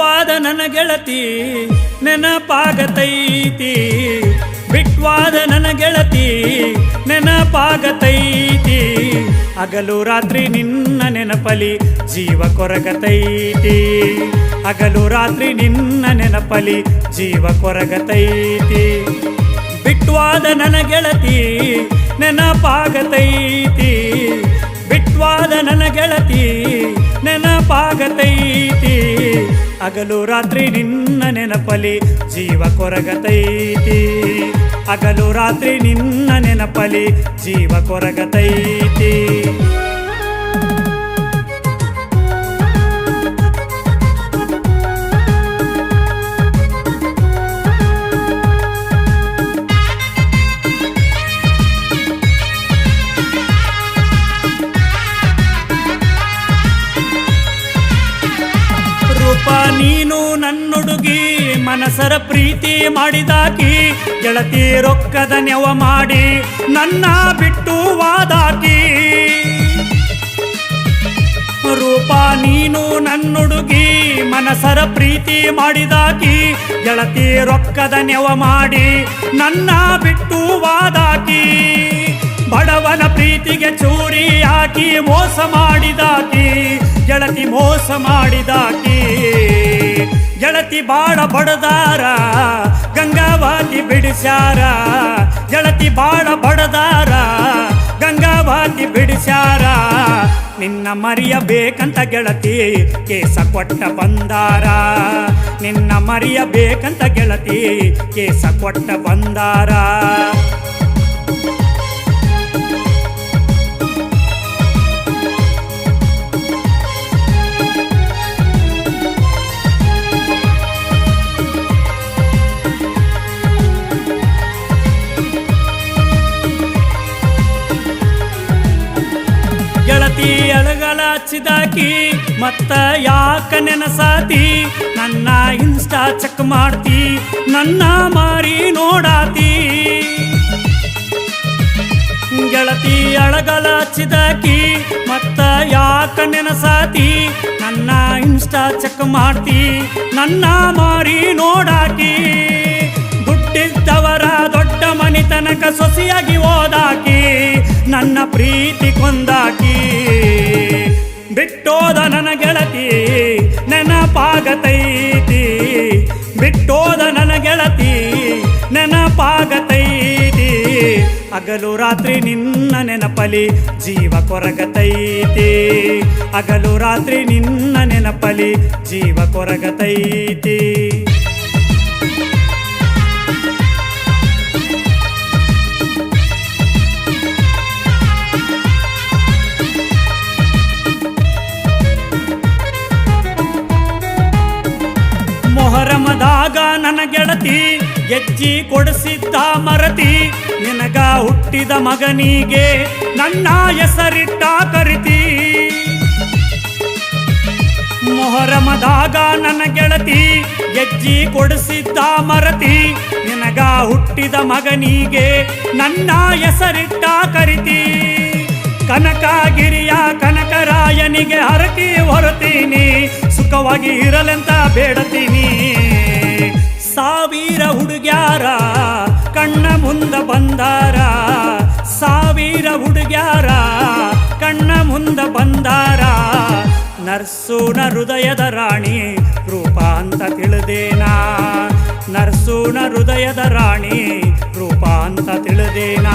ಬಿಟ್ವಾದ ನನ್ನ ಗೆಳತಿ, ನೆನಪಾಗತೈತಿ. ಬಿಟ್ವಾದ ನನ್ನ ಗೆಳತಿ, ನೆನಪಾಗತೈತಿ. ಹಗಲು ರಾತ್ರಿ ನಿನ್ನ ನೆನಪಲಿ ಜೀವ ಕೊರಗತೈತಿ. ಹಗಲು ರಾತ್ರಿ ನಿನ್ನ ನೆನಪಲಿ ಜೀವ ಕೊರಗತೈತಿ. ಬಿಟ್ವಾದ ನನ್ನ ಗೆಳತಿ, ನೆನಪಾಗತೈತಿ. ಬಿಟ್ವಾದ ನನ್ನ ಗೆಳತಿ ನೆನಪಾಗತೈತಿ ಹಗಲು ರಾತ್ರಿ ನಿನ್ನ ನೆನಪಲಿ ಜೀವ ಕೊರಗತೈತಿ ಹಗಲು ರಾತ್ರಿ ನಿನ್ನ ನೆನಪಲಿ ಜೀವ ಕೊರಗತೈತಿ ನೀನು ನನ್ನೊಡುಗಿ ಮನಸರ ಪ್ರೀತಿ ಮಾಡಿದಾಕಿ, ಗೆಳತಿ ರೊಕ್ಕದ ನೆವ ಮಾಡಿ ನನ್ನ ಬಿಟ್ಟು ವಾದಾಕಿ. ರೂಪ, ನೀನು ನನ್ನೊಡುಗಿ ಮನಸರ ಪ್ರೀತಿ ಮಾಡಿದಾಕಿ, ಗೆಳತಿ ರೊಕ್ಕದ ನೆವ ಮಾಡಿ ನನ್ನ ಬಿಟ್ಟು ವಾದಾಕಿ. ಬಡವನ ಪ್ರೀತಿಗೆ ಚೂರಿ ಹಾಕಿ ಮೋಸ ಮಾಡಿದಾಕಿ ಗೆಳತಿ ಮೋಸ ಮಾಡಿದಾಕಿ, ಗೆಳತಿ ಬಾಳ ಬಡದಾರ, ಗಂಗಾವಾತಿ ಬಿಡಿಸ್ಯಾರ. ಗೆಳತಿ ಬಾಳ ಬಡದಾರ, ಗಂಗಾವಾತಿ ಬಿಡಿಸ್ಯಾರ. ನಿನ್ನ ಮರಿಯಬೇಕಂತ ಗೆಳತಿ ಕೇಸ ಕೊಟ್ಟ ಬಂದಾರ. ನಿನ್ನ ಮರಿಯಬೇಕಂತ ಗೆಳತಿ ಕೇಸ ಕೊಟ್ಟ ಬಂದಾರ. ಗೆಳತಿ ಅಳಗಲ ಹಚ್ಚಿದಾಕಿ ಮತ್ತ ಯಾಕ ನೆನಸಾತಿ, ನನ್ನ ಇನ್ಸ್ಟಾ ಚೆಕ್ ಮಾಡ್ತಿ, ನನ್ನ ಮಾರಿ ನೋಡಾತಿ. ಗೆಳತಿ ಅಳಗಲ ಹಚ್ಚಿದಾಕಿ ಮತ್ತ ಯಾಕ ನೆನಸಾತಿ, ನನ್ನ ಇನ್ಸ್ಟಾ ಚೆಕ್ ಮಾಡ್ತಿ, ನನ್ನ ಮಾರಿ ನೋಡಾಕಿ. ದುಡ್ಡಿದ್ದವರ ದೊಡ್ಡ ಮನಿತನಕ ಸೊಸಿಯಾಗಿ ಓದಾಕಿ. ನನ್ನ ಪ್ರೀತಿ ಕೊಂದಾಕಿ. ಬಿಟ್ಟೋದ ನನ್ನ ಗೆಳತಿ, ನೆನಪಾಗತೈತಿ. ಬಿಟ್ಟೋದ ನನ್ನ ಗೆಳತಿ, ನೆನಪಾಗತೈತಿ. ಅಗಲು ರಾತ್ರಿ ನಿನ್ನ ನೆನಪಲಿ ಜೀವ ಕೊರಗತೈತಿ. ಅಗಲು ರಾತ್ರಿ ನಿನ್ನ ನೆನಪಲಿ ಜೀವ ಕೊರಗತೈತಿ. ಮೊಹರಮದಾಗ ನನ್ನ ಗೆಳತಿ ಗೆಜ್ಜಿ ಕೊಡಿಸಿದ್ದ ಮರತಿ, ನಿನಗ ಹುಟ್ಟಿದ ಮಗನಿಗೆ ನನ್ನ ಹೆಸರಿಟ್ಟ ಕರಿತಿ. ಮೊಹರಮದಾಗ ನನ್ನ ಗೆಳತಿ ಗೆಜ್ಜಿ ಕೊಡಿಸಿದ್ದ ಮರತಿ, ನಿನಗ ಹುಟ್ಟಿದ ಮಗನಿಗೆ ನನ್ನ ಹೆಸರಿಟ್ಟ ಕರಿತಿ. ಕನಕಗಿರಿಯ ಕನಕರಾಯನಿಗೆ ಹರಕಿ ಹೊರತೀನಿ, ಸುಖವಾಗಿ ಇರಲೆಂತ ಬೇಡತೀನಿ. ಸಾವಿರ ಹುಡುಗ್ಯಾರ, ಕಣ್ಣ ಮುಂದ ಬಂದಾರ. ಸಾವಿರ ಹುಡುಗ್ಯಾರ, ಕಣ್ಣ ಮುಂದ ಬಂದಾರ. ನರ್ಸೂನ ಹೃದಯದ ರಾಣಿ ರೂಪ ಅಂತ ತಿಳಿದೇನಾ? ನರ್ಸೂನ ಹೃದಯದ ರಾಣಿ ರೂಪ ಅಂತ ತಿಳಿದೇನಾ?